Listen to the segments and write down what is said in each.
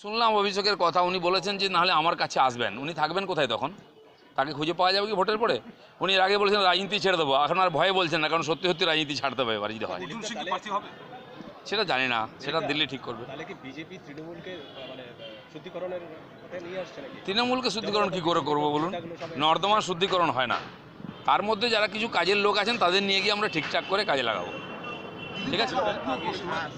শুনলাম অভিষেকের কথা উনি বলেছেন যে নাহলে আমার কাছে আসবেন। উনি থাকবেন কোথায় তখন? তাকে খুঁজে পাওয়া যাবে কি ভোটের পরে? উনি এর আগে বলেছেন রাজনীতি ছেড়ে দেবো। এখন আর ভয়ে বলছেন না কারণ সত্যি সত্যি রাজনীতি ছাড়তে হবে এবার যদি হয়। সেটা জানি না সেটা দিল্লি ঠিক করবে। তাহলে কি বিজেপি তৃণমূলকে মানে আহ, শুদ্ধিকরণের কথা নিয়ে আসছে নাকি? তৃণমূলকে শুদ্ধিকরণ কি করে করব বলুন? নর্দমা শুদ্ধিকরণ হয় না। তার মধ্যে যারা কিছু কাজের লোক আছেন তাদের নিয়ে গিয়ে আমরা ঠিকঠাক করে কাজে লাগাবো। ঠিক আছে?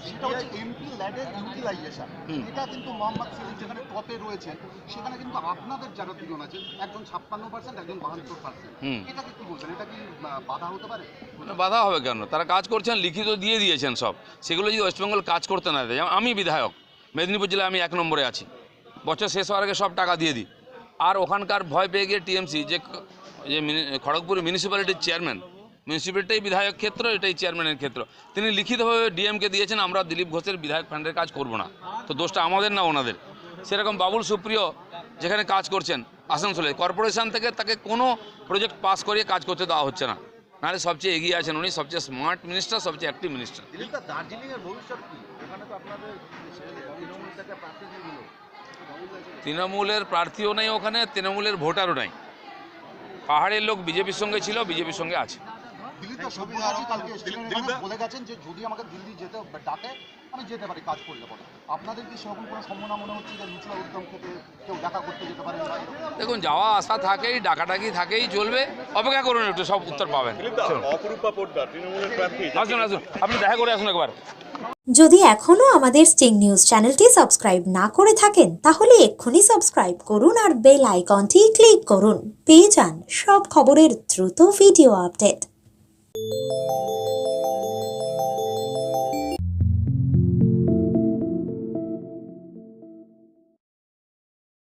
সেটা হচ্ছে এমপি ল্যাডের ইউটিলাইজেশন। এটা কিন্তু মোহাম্মদ সেলিম যেখানে টপে রয়েছেন সেখানে কিন্তু আপনাদের যারা দুজন আছেন একজন ছাপ্পান্ন পার্সেন্ট একজন বাহাত্তর পার্সেন্ট এটাকে কি বলছেন? এটা কি বাধা হতে পারে? বাধা হবে কেন? তারা কাজ করছেন লিখিত দিয়ে দিয়েছেন সব। সেগুলো যদি ওয়েস্টবেঙ্গল কাজ করতে না দেয় আমি বিধায়ক মেদিনীপুর জেলায় আমি এক নম্বরে আছি। বছর শেষ হওয়ার আগে সব টাকা দিয়ে দিই। আর ওখানকার ভয় পেয়ে গিয়ে টিএমসি যে যে খড়গপুর মিউনিসিপ্যালিটির চেয়ারম্যান মিউনিসিপ্যালিটিই বিধায়ক ক্ষেত্র এটাই চেয়ারম্যানের ক্ষেত্র। তিনি লিখিতভাবে ডিএমকে দিয়েছেন আমরা দিলীপ ঘোষের বিধায়ক ফান্ডের কাজ করব না। তো দোষটা আমাদের না ওনাদের? সেরকম বাবুল সুপ্রিয় যেখানে কাজ করছেন আসানসোলে কর্পোরেশন থেকে তাকে কোনো প্রজেক্ট পাস করিয়ে কাজ করতে দেওয়া হচ্ছে না। নাহলে সবচেয়ে এগিয়ে আছেন উনি সবচেয়ে স্মার্ট মিনিস্টার সবচেয়ে অ্যাক্টিভ মিনিস্টার তৃণমূলের প্রার্থীও নেই ওখানে তৃণমূলের ভোটারও নাই। পাহাড়ের লোক বিজেপির সঙ্গে ছিল বিজেপির সঙ্গে আছে। দিলীপ সব্যসাচী কালকে বলে গেছেন যে যদি আমাকে দিল্লি যেতে ডাকে আমি যেতে পারি কাজ করলে পরে। আপনাদের কি সেরকম কোনো সম্ভাবনা মনে হচ্ছে যে লুচুয়া উদ্যম থেকে কেউ দেখা করতে যেতে পারেন দেখুন যাওয়া আসা থাকেই ডাকাডাকি থাকেই চলবে। অপেক্ষা করুন একটু সব উত্তর পাবেন। অপরূপা পোদ্দার তৃণমূলের প্রার্থী আসুন আসুন। আপনি দেখা করে আসুন একবার। যদি এখনও আমাদের স্টিং নিউজ চ্যানেলটি সাবস্ক্রাইব না করে থাকেন তাহলে এক্ষুনি সাবস্ক্রাইব করুন আর বেল আইকনটি ক্লিক করুন। পেয়ে যান সব খবরের দ্রুত ভিডিও আপডেট। you